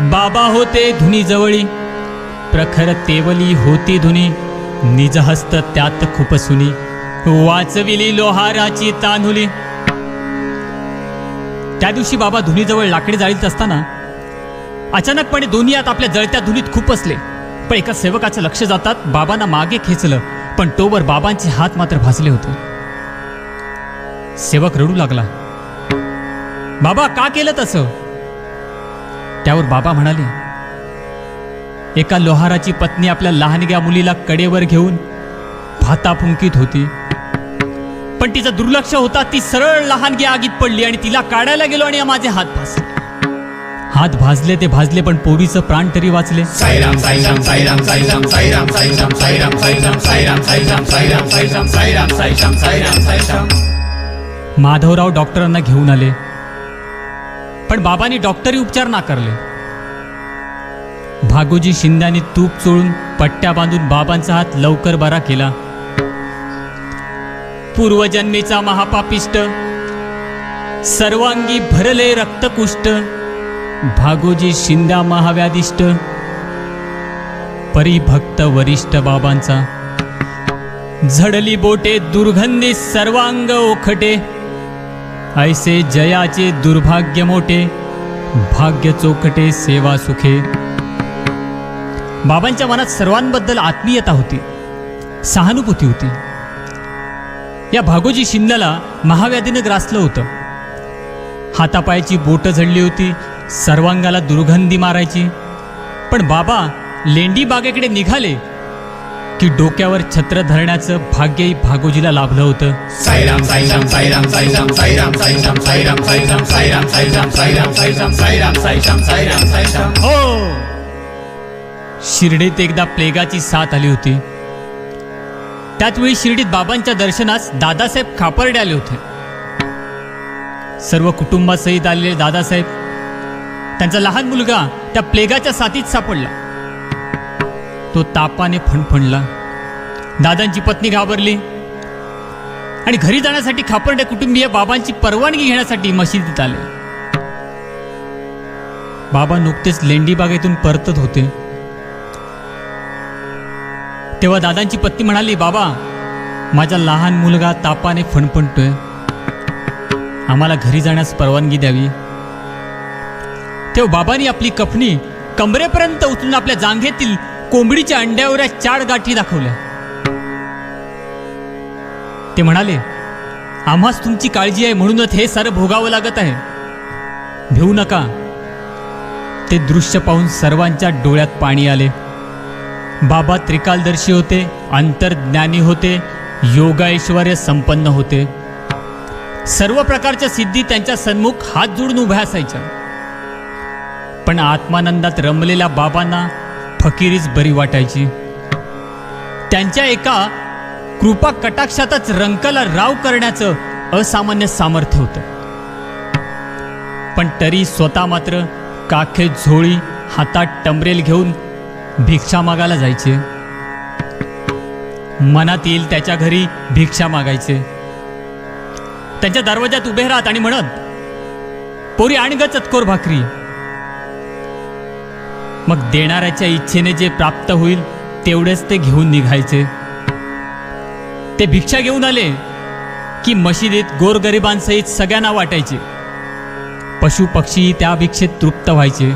बाबा होते धुनी जवळी. प्रखर तेवली होती धुनी. निजहस्त त्यात खुपसुनी वाचविली लोहाराची तानुली. त्या दिवशी बाबा धुनीजवळ लाकडे जाळीत असताना अचानकपणे दोन्ही आत आपल्या जळत्या धुनीत खूप असले. पण एका सेवकाचं लक्ष जातात बाबांना मागे खेचलं पण तोवर बाबांचे हात मात्र भासले होते. सेवक रडू लागला. बाबा का केलं तसं? त्यावर बाबा म्हणाले एका लोहाराची पत्नी आपल्या लहानग्या मुलीला कडेवर घेऊन भाता फुंकीत होती पण तिचं दुर्लक्ष होता ती सरळ लहानगी आगीत पडली आणि तिला काढायला गेलो आणि माझे हात भाजले हात भाजले ते भाजले पण पोरीचं प्राण तरी वाचले साईराम साईराम साईराम साईराम साईराम साईराम साईराम साईराम साईराम साईराम साईराम साईराम साईराम साईराम साईराम साईराम माधवराव डॉक्टरांना घेऊन आले पण बाबांनी डॉक्टरी उपचार नाकारले भागोजी शिंद्याने तूप चोळून पट्ट्या बांधून बाबांचा हात लवकर बरा केला. पूर्वजन्मीचा महापापिष्ट सर्वांगी भरले रक्तकुष्ट भागोजी शिंद्या महाव्याधिष्ट परिभक्त वरिष्ठ बाबांचा. झडली बोटे दुर्गंधी सर्वांग ओखटे ऐसे जयाचे दुर्भाग्य मोठे भाग्य चोखटे सेवा सुखे. बाबांच्या मनात सर्वांबद्दल आत्मीयता होती सहानुभूती होती. या भागोजी शिंद्याला महाव्याधीनं ग्रासलं होतं. हातापायाची बोटं झडली होती सर्वांगाला दुर्गंधी मारायची. पण बाबा लेंडी बागेकडे निघाले की डोक्यावर छत्र धरण्याचं भाग्यही भागोजीला लाभलं होतं साईराम साईराम साईराम साईराम साईराम साईराम साईराम साईराम साईराम साईराम साईराम साईराम साईराम साईराम साईराम साईराम हो शिर्डीत एकदा प्लेगाची साथ आली होती त्याचवेळी शिर्डीत बाबांच्या दर्शनास दादासाहेब खापर्डे आले होते सर्व कुटुंबासहित आलेले दादासाहेब त्यांचा लहान मुलगा त्या प्लेगाच्या साथीत सापडला तो तापाने फणफणला. दादांची पत्नी घाबरली. आणि घरी जाण्यासाठी खापर्डे कुटुंबीय बाबांची परवानगी घेण्यासाठी मशिदीत आले. बाबा नुकतेच लेंडी बागेतून परतत होते. तेव्हा दादांची पत्नी म्हणाली बाबा माझा लहान मुलगा तापाने फणफणतोय. आम्हाला घरी जाण्यास परवानगी द्यावी. तेव्हा बाबांनी आपली कफनी कमरेपर्यंत उचलून आपल्या जांघेतील कोंबडीच्या अंड्यावर चार गाठी दाखवल्या. ते म्हणाले आम्हाच तुमची काळजी आहे म्हणूनच हे सारं भोगावं लागत आहे. भिवू नका. ते दृश्य पाहून सर्वांच्या डोळ्यात पाणी आले. बाबा त्रिकालदर्शी होते अंतर्ज्ञानी होते योगाऐश्वर्य संपन्न होते. सर्व प्रकारच्या सिद्धी त्यांच्या सन्मुख हात जोडून उभ्या असायच्या. पण आत्मानंदात रमलेल्या बाबांना फकिरीच बरी वाटायची. त्यांच्या एका कृपा कटाक्षातच रंकाला राव करण्याचं असामान्य सामर्थ्य होतं. पण तरी स्वतः मात्र काखे झोळी हातात टमरेल घेऊन भिक्षा मागायला जायचे. मनात येईल त्याच्या घरी भिक्षा मागायचे. त्यांच्या दरवाजात उभे राहत आणि म्हणत पोरी आणग चतकोर भाकरी. मग देणाऱ्याच्या इच्छेने जे प्राप्त होईल तेवढेच ते घेऊन निघायचे ते भिक्षा घेऊन आले की मशिदीत गोरगरिबांसहित सगळ्यांना वाटायचे पशु पक्षी त्या भिक्षेत तृप्त व्हायचे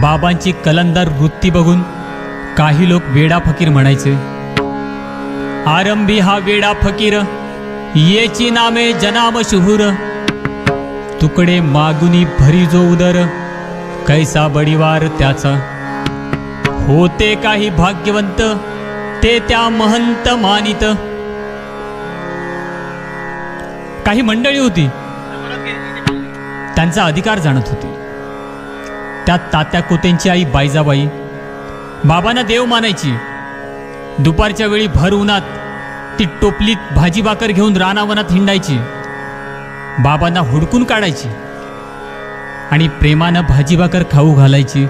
बाबांची कलंदर वृत्ती बघून काही लोक वेडा फकीर म्हणायचे आरंभी हा वेडा फकीर येची नामे जनाम शुहूर तुकडे मागुनी भरी जो उदर कैसा बडीवार त्याचा. होते काही भाग्यवंत ते त्या महंत मानित. काही मंडळी होती त्यांचा अधिकार जाणत होती. त्यात तात्या कोतेंची आई बाईजाबाई बाबांना देव मानायची. दुपारच्या वेळी भर उन्हात ती टोपलीत भाजी भाकर घेऊन रानावनात हिंडायची. बाबांना हुडकून काढायची. आणि प्रेमानं भाजी भाकर खाऊ घालायची.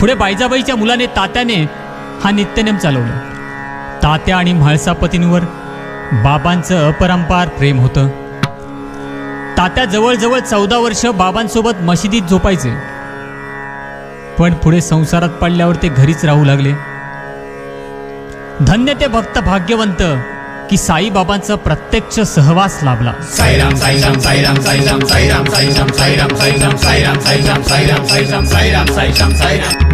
पुढे बायजाबाईच्या मुलाने तात्याने हा नित्यनेम चालवला. तात्या आणि म्हाळसापतींवर बाबांचं अपरंपार प्रेम होतं. तात्या जवळजवळ चौदा वर्ष बाबांसोबत मशिदीत झोपायचे. पण पुढे संसारात पडल्यावर ते घरीच राहू लागले. धन्य ते भक्त भाग्यवंत की साईबाबांचा प्रत्यक्ष सहवास लाभला साईराम साईराम साईराम साईराम साईराम साईराम साईराम साईराम साईराम साईराम साईराम साईराम साईराम साईराम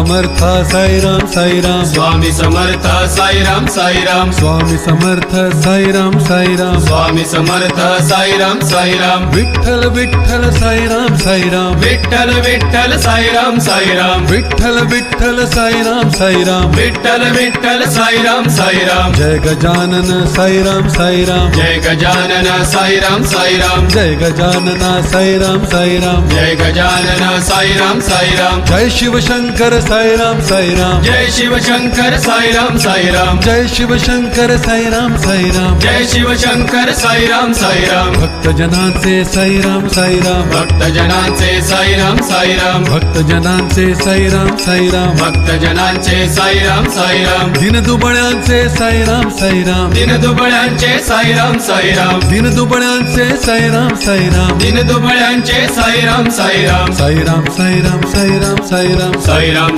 समर्थ साईराम साईराम स्वामी समर्थ साईराम साईराम स्वामी समर्थ साईराम साईराम स्वामी समर्थ साईराम साईराम विठ्ठल विठ्ठल साईराम साईराम विठ्ठल विठ्ठल साईराम साईराम विठ्ठल विठ्ठल साईराम साईराम विठ्ठल विठ्ठल साईराम साईराम जय गजानन साईराम साईराम जय गजानन साईराम साईराम जय गजानना साईराम साईराम जय गजानन साईराम साईराम जय शिवशंकर साईराम साईराम जय शिवशंकर साईराम साईराम जय शिवशंकर साईराम साईराम जय शिवशंकर साईराम साईराम भक्तजनांचे साईराम साईराम भक्तजनांचे साईराम साईराम भक्तजनांचे साईराम साईराम भक्तजनांचे साईराम साईराम दिनदुबळ्यांचे साईराम साईराम दिनदुबळ्यांचे साईराम साईराम दिनदुबळ्यांचे साईराम साईराम दिनदुबळ्यांचे साईराम साईराम साईराम साईराम साईराम साईराम साईराम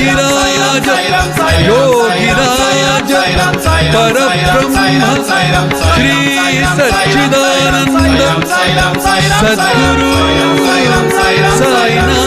राजाधिराज योगिराज परब्रह्म श्री सच्चिदानंद सद्गुरु साईनाथ महाराज